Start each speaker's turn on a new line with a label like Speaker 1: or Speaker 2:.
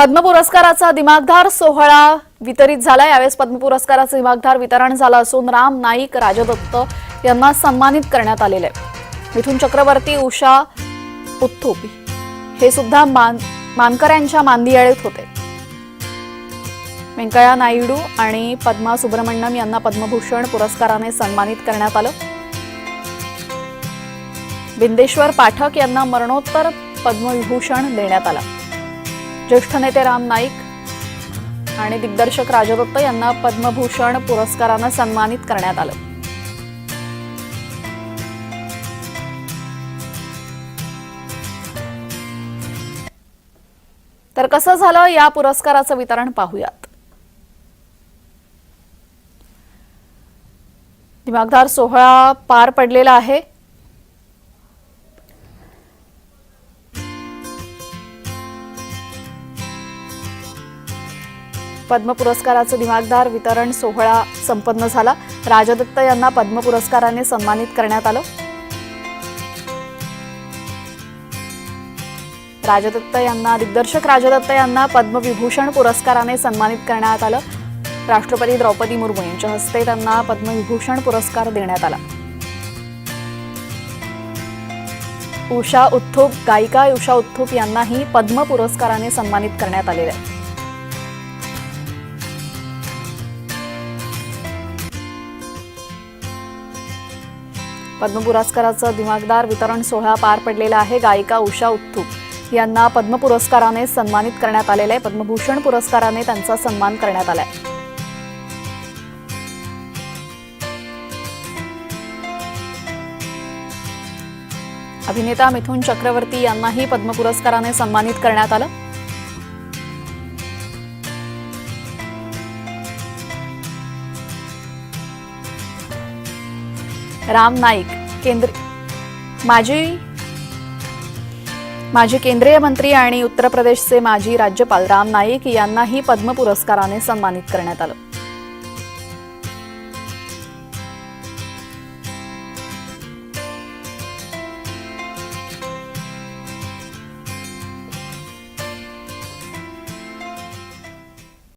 Speaker 1: पद्म पुरस्काराचा दिमागधार सोहळा वितरित झाला. यावेळेस पद्म पुरस्काराचं दिमागधार वितरण झालं असून राम नाईक राजदत्त यांना सन्मानित करण्यात आलेलं आहे. मिथुन चक्रवर्ती उषा उत्थुप हे सुद्धा मान मानकऱ्यांच्या मांदियाळीत होते. व्यंकय्या नायडू आणि पद्मा सुब्रमण्यम यांना पद्मभूषण पुरस्काराने सन्मानित करण्यात आलं. बिंदेश्वर पाठक यांना मरणोत्तर पद्मविभूषण देण्यात आला. ज्येष्ठ नेते राम नाईक आणि दिग्दर्शक राजदत्त यांना पद्मभूषण पुरस्कारानं सन्मानित करण्यात आलं. तर कसं झालं या पुरस्काराचं वितरण पाहूयात. दिमागदार सोहळा पार पडलेला आहे. पद्म पुरस्काराचं दिमागदार वितरण सोहळा संपन्न झाला. राजदत्त यांना पद्म पुरस्काराने सन्मानित करण्यात आलं. राजदत्त यांना दिग्दर्शक राजदत्त यांना पद्मविभूषण पुरस्काराने सन्मानित करण्यात आलं. राष्ट्रपती द्रौपदी मुर्मू यांच्या हस्ते त्यांना पद्मविभूषण पुरस्कार देण्यात आला. उषा उत्थुप गायिका उषा उत्थुप यांनाही पद्म पुरस्काराने सन्मानित करण्यात आलेलं आहे. पद्म पुरस्काराचं दिमागदार वितरण सोहळा पार पडलेला आहे. गायिका उषा उत्थुप यांना पद्म पुरस्काराने सन्मानित करण्यात आलेलं आहे. पद्मभूषण पुरस्काराने त्यांचा सन्मान करण्यात आलाय. अभिनेता मिथुन चक्रवर्ती यांनाही पद्म पुरस्काराने सन्मानित करण्यात आलं. राम नाईक केंद्र माजी माजी केंद्रीय मंत्री आणि उत्तर प्रदेशचे माजी राज्यपाल राम नाईक यांनाही पद्म पुरस्काराने सन्मानित करण्यात आलं.